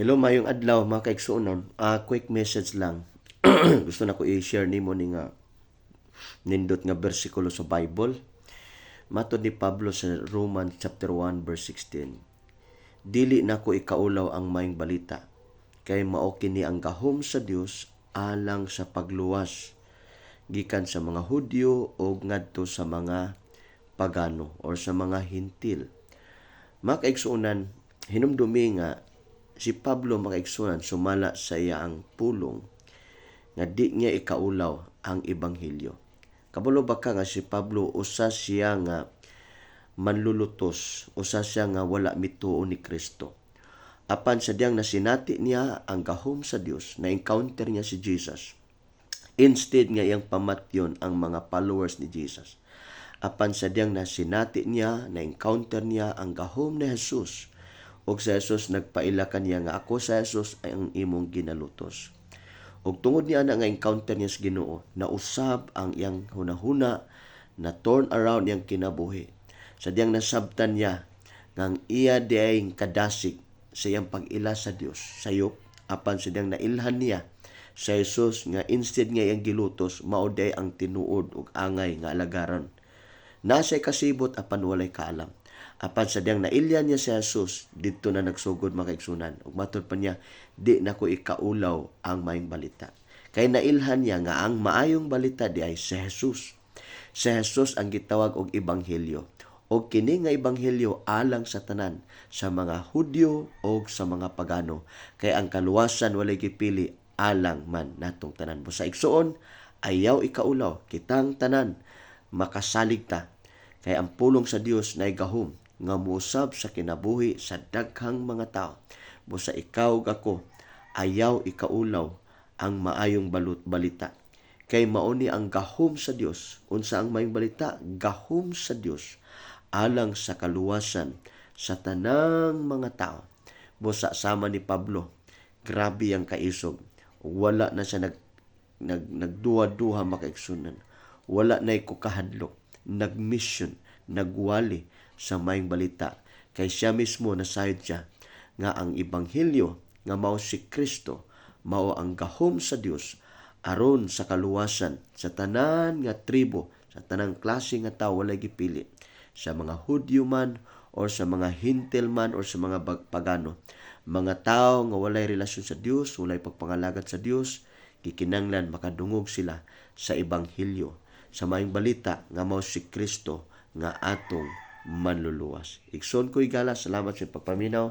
Hello, mayong adlaw mga kaigsuonon. Ah, quick message lang. Gusto na ko i-share nimo ni nga nindot nga bersikulo sa Bible. Matod ni Pablo sa Romans chapter 1 verse 16. Dili na ko ikaulaw ang mayong balita kay mao kini ang gahom sa Dios alang sa pagluwas gikan sa mga Hudyo o ngadto sa mga pagano or sa mga hintil. Mga hinumdumi nga si Pablo makaigsunan sumala sa iya ang pulong nga di niya ikaulaw ang ebanghelyo. Kabalo ba ka nga si Pablo usa siya nga manlulutos, usa siya nga wala mituo ni Kristo. Apan sa diyang nasinati niya ang gahom sa Dios, na encounter niya si Jesus. Instead nga iyang pamatyon ang mga followers ni Jesus. Apan sa diyang nasinati niya, na encounter niya ang gahom ni Jesus. Ug sa Jesus nagpaila kaniya nga ako sa Jesus ay ang imong ginalutos. Ug tungod niya na nga encounter niya sa Ginoo, nausab ang iyang hunahuna na turn around iyang kinabuhi. Sa diyang nasabtan niya nga iya diay kadasig sa iyang pag-ila sa Dios sayop apan sa diyang nailhan niya sa Jesus nga instead nga iyang gilutos mao diay ang tinuod ug angay nga alagaran. Nasa'y kasibot apan walay kaalam. Apan sa diyang nailyan niya si Jesus, dito na nagsugod makaigsunan. Ug matod pa niya, di na ko ikaulaw ang mayong balita. Kay nailhan niya nga ang maayong balita di ay si Jesus. Si Jesus ang gitawag og ebanghelyo. O kini nga ebanghelyo alang sa tanan sa mga Hudyo o sa mga pagano. Kay ang kaluwasan walay gipili alang man natong tanan. Sa igsuon, ayaw ikaulaw, kitang tanan, makasalig ta kay ang pulong sa Dios na gahom nga muusab sa kinabuhi sa daghang mga tao. Busa ikaw ug ako ayaw ikaulaw ang maayong balut balita. Kay mauni ang gahom sa Dios. Unsa ang maayong balita? Gahom sa Dios alang sa kaluwasan sa tanang mga tao. Busa sama ni Pablo, grabe ang kaisog. Wala na siya nag, nag nagduwa-duha makaigsunan. Wala na ikukahadlok nagmission, nagwali sa mayong balita. Kay siya mismo nasayod siya nga ang ebanghelyo nga mao si Kristo mao ang gahom sa Dios aron sa kaluwasan sa tanan nga tribo sa tanang klase nga tawo walay gipili sa mga Hudyo man or sa mga Hintil man or sa mga pagano mga tao nga walay relasyon sa Dios walay pagpangalagat sa Dios gikinanglan makadungog sila sa ebanghelyo sa maayong balita nga mao si Kristo nga atong manluluwas. Igsoon ko igala, salamat sa pagpaminaw.